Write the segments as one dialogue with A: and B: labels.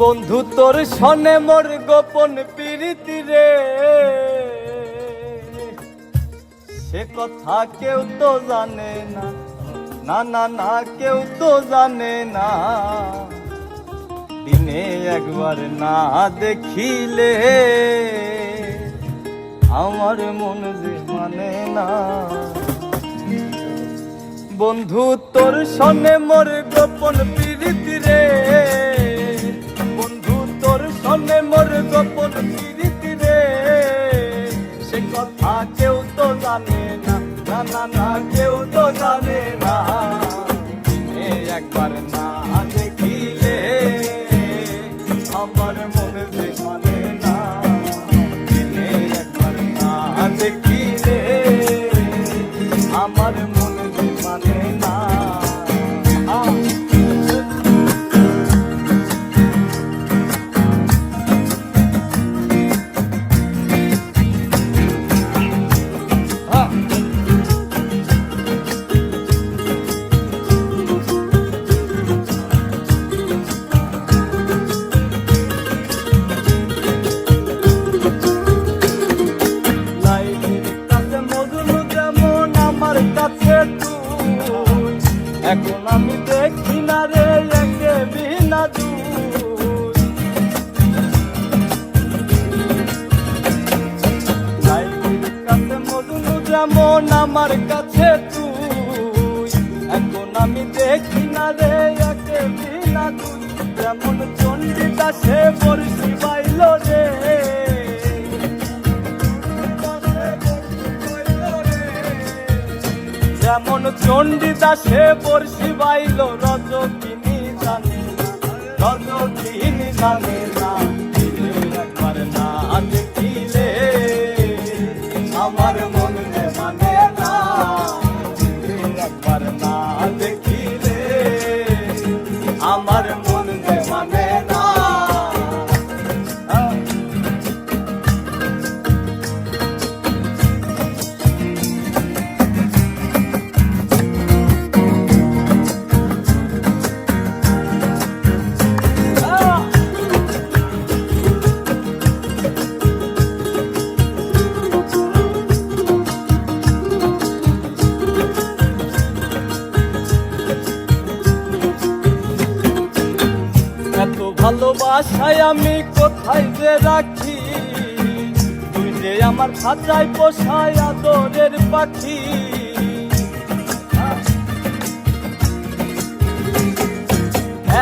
A: বন্ধু, তোর সনে মোর গোপন প্রীতি রে। সে কথা কেউ তো জানে না না না না, কেউ তো জানে না। দিনে একবার না দেখিলে আমার মন যে মানে না। বন্ধু, তোর সনে মোর গোপন প্রীতি মোর গোপন প্রীতি রে, সে কথা কেউ তো জানে না না না, কেউ তো জানে না। এখন আমি দেখি না রে, একে বিনা যেমন আমার কাছে তুই, এখন আমি দেখি না রে, একে বিনা দুই যেমন চন্ডিতা সে বর্ষি বাইল রে। যেমন চণ্ডীদাসে বর্ষি বাইল রজকিনী জানে রজ রজকিনী জানে না। ভালোবাসায় আমি কোথায় যে রাখি? তুই যে আমার খাঁচায় পোষায় আদরের পাখি।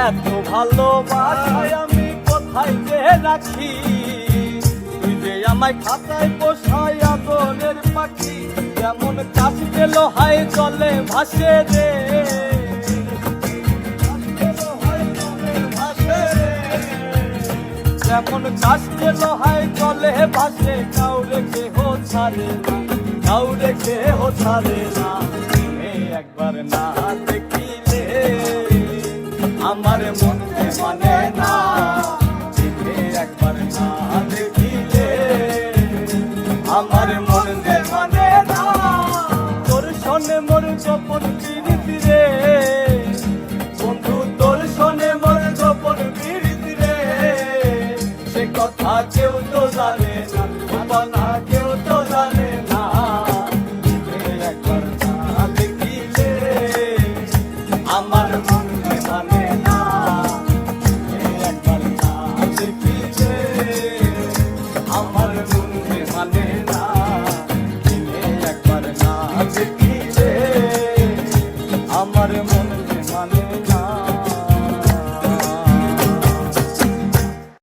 A: এত ভালোবাসায় আমি কোথায় যে রাখি? তুই যে আমায় খাঁচায় পোষায় আদরের পাখি। যেমন কাশ গেল হাই জলে ভাসে রে। যেমন কাশকে লোহায় চলে বাসে কাউরে কেহ ছাড়ে না কাউরে কেহ ছাড়ে না। একবার না দেখিলে আমার মনে মানে না।